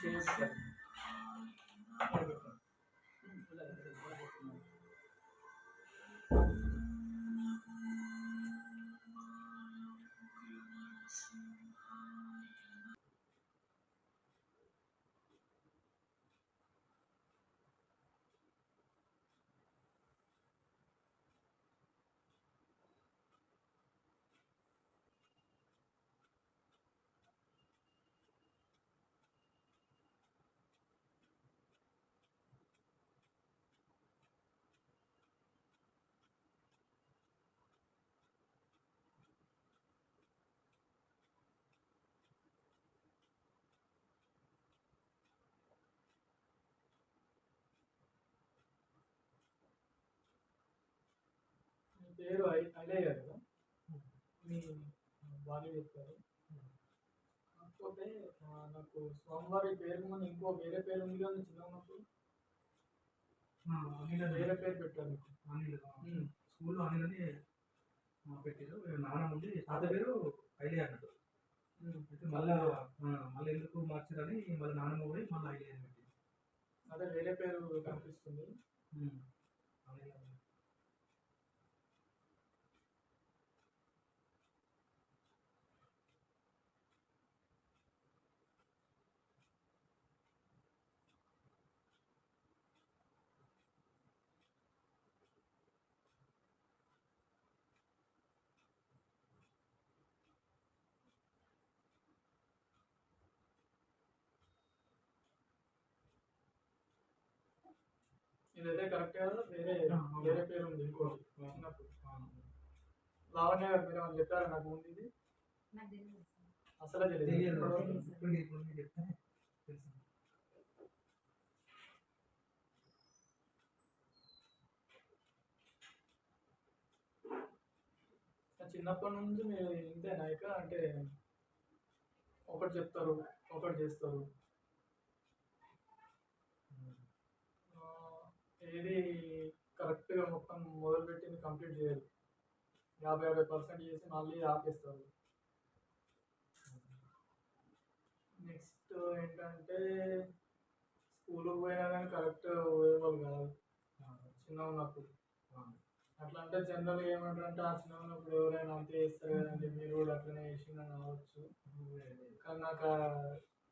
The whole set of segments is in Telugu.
చేయొచ్చు మీ పేరు ఐ- ఐలయ్య కదా? మీ భార్య చెప్పారు. కాకపోతే నాకు స్వామివారి పేరు ముందు ఇంకో వేరే పేరు ఉంది కదా చిన్న ఉన్నప్పుడు అనిల్ వేరే పేరు పెట్టారు. మీకు అనిల్. స్కూల్లో అనిల్ అని పెట్టారు. నాన్న ఉంది తాత పేరు ఐలే అన్నట్టు. అయితే మళ్ళా మళ్ళీ ఎందుకు మార్చారని మళ్ళీ నాన్నమ్మ పోయి మళ్ళీ ఐలే అని పెట్టింది అదే వేరే పేరు కనిపిస్తుంది. అనిల్ ఇదైతే కరెక్ట్ కదా వేరే. వేరే పేరు ఉంది ఇంకోటి. చిన్నప్పుడు లావణ్య గారు మీరు ఏమైనా చెప్పారా? నాకు ముందు ఇది. అసలే తెలియదు. చిన్నప్పటి నుంచి మీరు ఇంతేనా ఇక అంటే ఒకటి చెప్తారు ఒకటి చేస్తారు. ఏది కరెక్ట్గా మొత్తం మొదలుపెట్టింది కంప్లీట్ చేయరు యాభై యాభై పర్సెంట్ చేసి మళ్ళీ ఆపేస్తారు. నెక్స్ట్ ఏంటంటే స్కూల్కి పోయినా కానీ కరెక్ట్ పోయేవాళ్ళు కాదు. చిన్న ఉన్నప్పుడు అట్లా అంటే జనరల్గా ఏమంటారు అంటే ఆ చిన్న ఉన్నప్పుడు ఎవరైనా అంతే చేస్తారు కదండి. మీరు కూడా అట్లనే చేసిందని అనవచ్చు. కానీ నాకు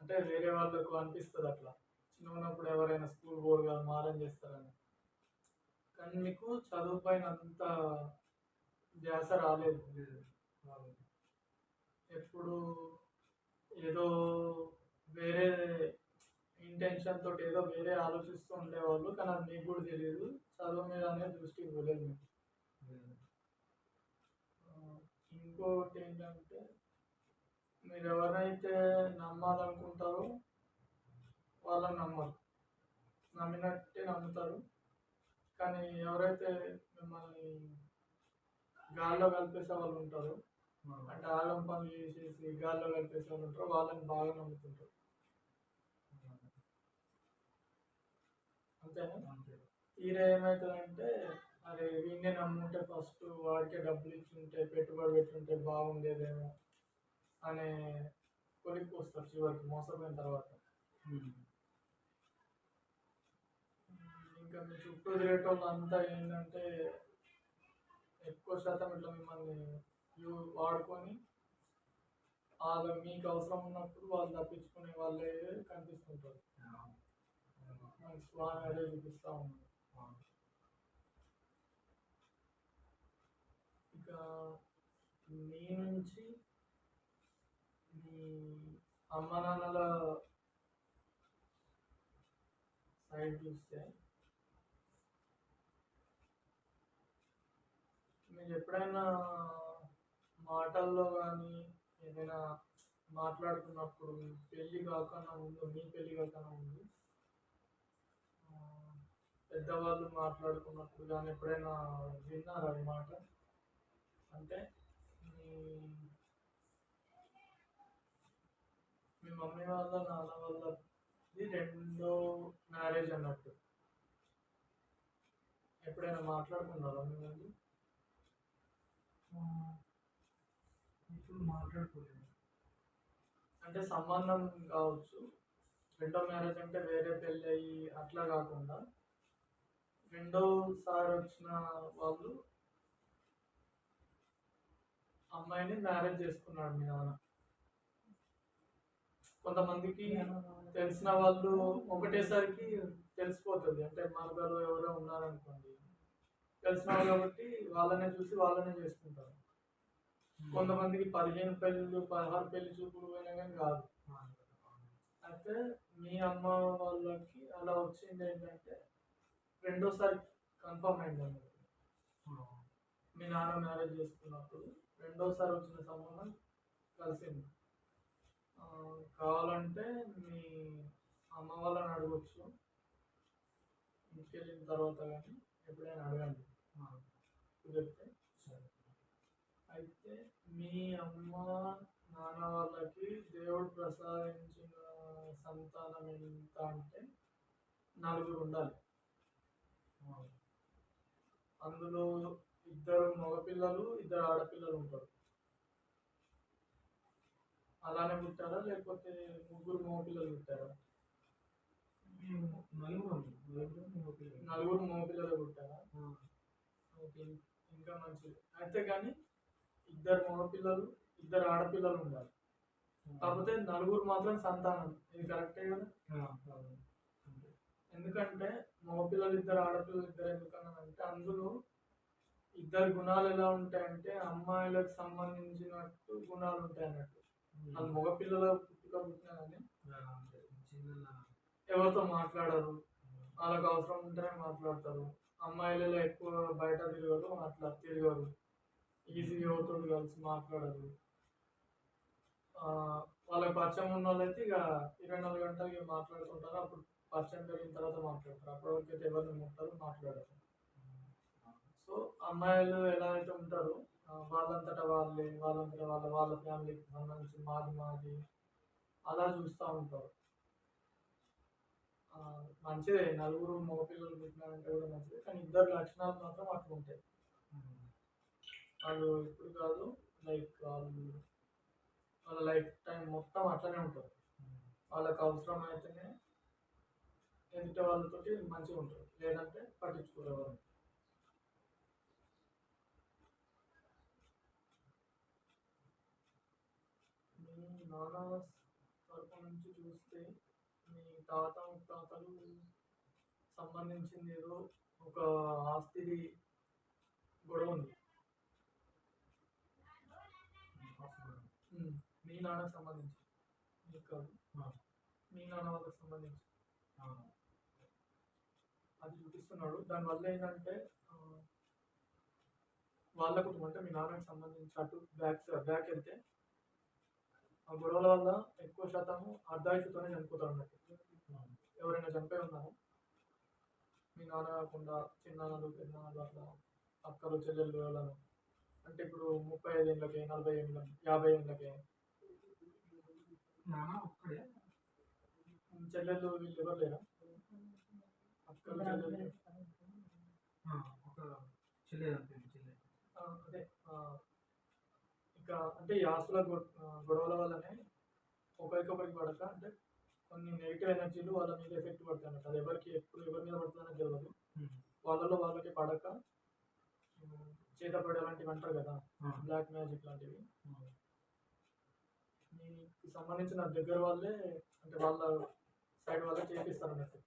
అంటే వేరే వాళ్ళకు అనిపిస్తుంది అట్లా. చిన్న ఉన్నప్పుడు ఎవరైనా స్కూల్ పోరు కాదు మారం చేస్తారని. కానీ మీకు చదువు పైన అంత ధ్యాస రాలేదు ఎప్పుడు ఏదో వేరే ఇంటెన్షన్ తోటి ఏదో వేరే ఆలోచిస్తూ ఉండేవాళ్ళు కానీ అది మీకు కూడా తెలియదు చదువు మీద అనేది దృష్టి పోలేదు మీకు ఇంకోటి ఏంటంటే మీరు ఎవరైతే నమ్మాలనుకుంటారో వాళ్ళని నమ్మరు నమ్మినట్టే నమ్ముతారు కానీ ఎవరైతే మిమ్మల్ని గాల్లో కలిపేసే వాళ్ళు ఉంటారో అంటే ఆగం పనులు చేసేసి గాల్లో కలిపేసే వాళ్ళు ఉంటారో వాళ్ళని బాగా నమ్ముతుంటారు అంతేనా అంతే. తీరా ఏమవుతుందంటే అరే వీడినే నమ్ముంటే ఫస్ట్ వాడికే డబ్బులు ఇచ్చుంటే పెట్టుబడి పెట్టుంటే బాగుండేదేమో అనే కొలిక్కి వస్తారు చివరికి మోసపోయిన తర్వాత. ఇంకా మీ చుట్టూ తిరిగేటోళ్ళు అంతా ఏంటంటే ఎక్కువ శాతం ఇట్లా మిమ్మల్ని యూ వాడుకొని వాళ్ళు మీకు అవసరం ఉన్నప్పుడు వాళ్ళు తప్పించుకునే వాళ్ళే కనిపిస్తుంటారు. మనకి స్వామి అదే చూపిస్తూ ఉన్నారు ఇంకా ఇక మీ నుంచి మీ అమ్మ నాన్నల సైడ్ చూస్తే మీరు ఎప్పుడైనా మాటల్లో కానీ ఏదైనా మాట్లాడుతున్నప్పుడు పెళ్ళి కాకుండా ముందు మీ పెళ్ళి కాకుండా ముందు పెద్దవాళ్ళు మాట్లాడుకున్నప్పుడు కానీ ఎప్పుడైనా విన్నారా ఈ మాట? అంటే మీ మమ్మీ వాళ్ళ నాన్న వాళ్ళ మ్యారేజ్ అన్నట్టు. ఎప్పుడైనా మాట్లాడుకున్నారా మీ ముందు ఆ, ఇప్పుడు మాట్లాడుకోలేదు. అంటే సంబంధం కావచ్చు రెండో మ్యారేజ్ అంటే వేరే పెళ్ళి అయ్యి అట్లా కాకుండా రెండోసారి వచ్చిన వాళ్ళు అమ్మాయిని మ్యారేజ్ చేసుకున్నాడు మీ నాన్న. కొంతమందికి తెలిసిన వాళ్ళు ఒకటేసారికి తెలిసిపోతుంది. అంటే మార్గాలు ఎవరో ఉన్నారనుకోండి. తెలిసిన వాళ్ళు కాబట్టి వాళ్ళనే చూసి వాళ్ళనే చేసుకుంటారు. కొంతమందికి పదిహేను పెళ్ళిళ్ళు పదహారు పెళ్ళి చూపులు పోయినా కానీ కాదు. అయితే మీ అమ్మ వాళ్ళకి అలా వచ్చింది ఏంటంటే రెండోసారి కన్ఫర్మ్ అయింది అన్నది మీ నాన్న మ్యారేజ్ చేసుకున్నప్పుడు రెండోసారి వచ్చిన సంబంధం కలిసింది. కావాలంటే మీ అమ్మ వాళ్ళని అడగచ్చు. ఇంటికి వెళ్ళిన తర్వాత కానీ ఎప్పుడైనా అడగండి. కుదిరితే అయితే మీ అమ్మ నాన్న వాళ్ళకి దేవుడు ప్రసాదించిన సంతానం ఎంత అంటే నలుగురు ఉండాలి. అందులో ఇద్దరు మగపిల్లలు ఇద్దరు ఆడపిల్లలు ఉంటారు. అలానే పుట్టారా? లేకపోతే ముగ్గురు మగపిల్లలు పుట్టారా? నలుగురు మగపిల్లలు పుట్టారా? ఓకే ఇంకా మంచిది. అయితే కానీ ఇద్దరు మగపిల్లలు ఇద్దరు ఆడపిల్లలు ఉండాలి. కాకపోతే నలుగురు మాత్రం సంతానం. ఇది కరెక్టే కదా? ఎందుకంటే మగపిల్లలు ఇద్దరు ఆడపిల్లలు ఇద్దరు ఎందుకన్నానంటే అందులో ఇద్దరు గుణాలు ఎలా ఉంటాయంటే అమ్మాయిలకు సంబంధించినట్టు గుణాలు ఉంటాయి అన్నట్టు వాళ్ళు మగపిల్లల పుట్టుక ఎవరితో మాట్లాడరు. వాళ్ళకి అవసరం ఉంటేనే మాట్లాడతారు. అమ్మాయిలలో ఎక్కువ బయట తిరగరు అట్లా తిరగరు. ఈజీగా ఎవరితో కలిసి మాట్లాడరు. వాళ్ళకి పరిచయం ఉన్న వాళ్ళైతే ఇక ఇరవై నాలుగు గంటలు మాట్లాడుతుంటారు అప్పుడు పరిచయం పెరిగిన తర్వాత మాట్లాడతారు. అప్పటి వరకు అయితే ఎవరిని ముట్టారు మాట్లాడరు. సో అమ్మాయిలు ఎలా అయితే ఉంటారో వాళ్ళంతటా వాళ్ళే వాళ్ళంతటా వాళ్ళ వాళ్ళ ఫ్యామిలీకి సంబంధించి మాది మాది అలా చూస్తూ ఉంటారు. మంచిదే నలుగురు మగపిల్లలు పుట్టినారంటే కూడా మంచిదే కానీ ఇద్దరు లక్షణాలు మాత్రం అట్లా ఉంటాయి. వాళ్ళు ఇప్పుడు కాదు లైక్ వాళ్ళు వాళ్ళ లైఫ్ టైం మొత్తం అట్లనే ఉంటారు వాళ్ళకి అవసరం అయితేనే ఎందుకంటే వాళ్ళతోటి మంచిగా ఉంటారు. లేదంటే పట్టించుకోరు మీ నాన్న తరపు నుంచి చూస్తే మీ తాత ముత్తాతలు సంబంధించింది ఏదో ఒక ఆస్తిది గొడవ ఉంది. మీ నాన్నకు సంబంధించి. మీకు కాదు. మీ నాన్న వాళ్ళకి సంబంధించి. అది చూపిస్తున్నాడు. దానివల్ల ఏంటంటే వాళ్ళ కుటుంబం అంటే మీ నాన్నకి సంబంధించి అటు బ్యాక్ బ్యాక్ వెళ్తే ఆ గొడవల వల్ల ఎక్కువ శాతము అర్ధాయుషుతోనే చనిపోతారు అన్నట్టు. ఎవరైనా చనిపోయి ఉన్నారో మీ నాన్న కాకుండా చిన్నాన్నలు పెద్దనాన్నలు అట్లా అక్కలు చెల్లెళ్ళు వాళ్ళను అంటే ఇప్పుడు ముప్పై ఐదు ఏళ్ళకి నలభై ఏళ్ళ యాభై ఏళ్ళకి. నాన్న ఒక్కడే. చెల్లెళ్ళు వీళ్ళు ఎవరు లేరా? అక్కలు చెల్లెళ్ళు ఒక అదే అంటే ఈ ఆస్తుల గొడవల వల్లనే ఒకరికొకరికి పడక అంటే కొన్ని నెగిటివ్ ఎనర్జీలు వాళ్ళ మీద ఎఫెక్ట్ పడతాయి అన్నట్టు అది ఎవరికి ఎప్పుడు ఎవరి మీద పడుతుందో తెలియదు వాళ్ళలో వాళ్ళకి పడక చేతపడే లాంటివి అంటారు కదా బ్లాక్ మ్యాజిక్ లాంటివి. మీకు సంబంధించిన దగ్గర వాళ్ళే అంటే వాళ్ళ సైడ్ వాళ్ళే చేపిస్తారు అన్నట్టు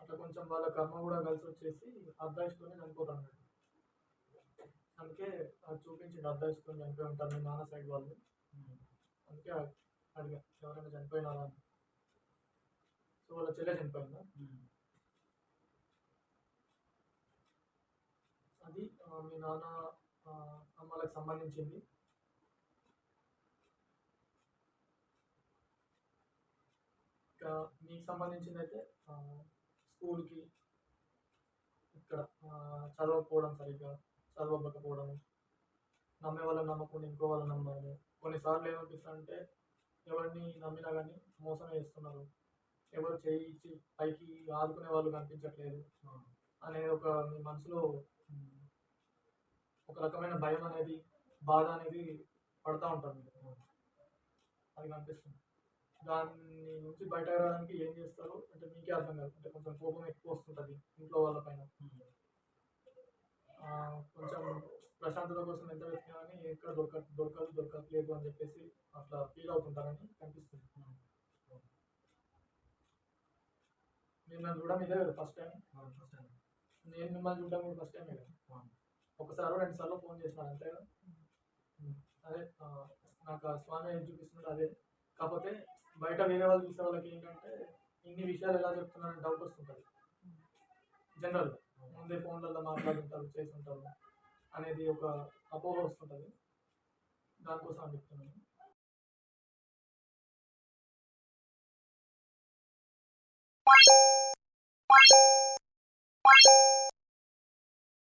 అట్లా కొంచెం వాళ్ళ కర్మ కూడా కలిసి వచ్చేసి అర్ధాయిస్తూనే చనిపోతారు అన్నట్టు అందుకే అది చూపించి అర్ధాయిస్తూనే చనిపోయి ఉంటారు. మీ నాన్న సైడ్ వాళ్ళు. అందుకే అడిగా ఎవరైనా చనిపోయినారా? అని. సో వాళ్ళ చెల్లె చనిపోయిందా? అది మీ నాన్న అమ్మలకు సంబంధించింది. ఇంకా మీకు సంబంధించింది అయితే స్కూల్కి ఇక్కడ చదవకపోవడం సరిగ్గా చదవకపోవడం నమ్మే వాళ్ళని నమ్మకుండా ఇంకో వాళ్ళని నమ్మాలి కొన్నిసార్లు ఏమనిపిస్తుందంటే ఎవరిని నమ్మినా కానీ మోసం చేస్తున్నారు. ఎవరు చేయి ఇచ్చి పైకి ఆదుకునే వాళ్ళు కనిపించట్లేదు అనేది ఒక మీ మనసులో ఒక రకమైన భయం అనేది బాధ అనేది పడతా ఉంటుంది అది కనిపిస్తుంది. దాని నుంచి బయట రావడానికి ఏం చేస్తారు అంటే మీకే అర్థం కాదు. అంటే కొంచెం కోపం ఎక్కువ వస్తుంటుంది ఇంట్లో వాళ్ళ పైన. కొంచెం ప్రశాంతత కోసం ఎంత వెతికినా కానీ ఎక్కడ దొరక దొరకదు దొరకట్లేదు అని చెప్పేసి అట్లా ఫీల్ అవుతుంటారని కనిపిస్తుంది. మీరు నన్ను చూడడం ఇదే కదా ఫస్ట్ టైం ఫస్ట్ టైం నేను మిమ్మల్ని చూడడం కూడా ఫస్ట్ టైమే కదా? ఒకసారి రెండు సార్లు ఫోన్ చేసినాను అంతే కదా. అదే నాకు ఆ స్వామి ఏం చూపిస్తున్నాడు అదే. కాకపోతే బయట వేరే వాళ్ళు చూసే వాళ్ళకి ఏంటంటే ఇన్ని విషయాలు ఎలా చెప్తున్నారని డౌట్ వస్తుంటుంది. జనరల్ ముందే ఫోన్లలో మాట్లాడుతుంటారు చేస్తుంటారు అనేది ఒక అపోహ వస్తుంటుంది. దానికోసం అని చెప్తున్నాను.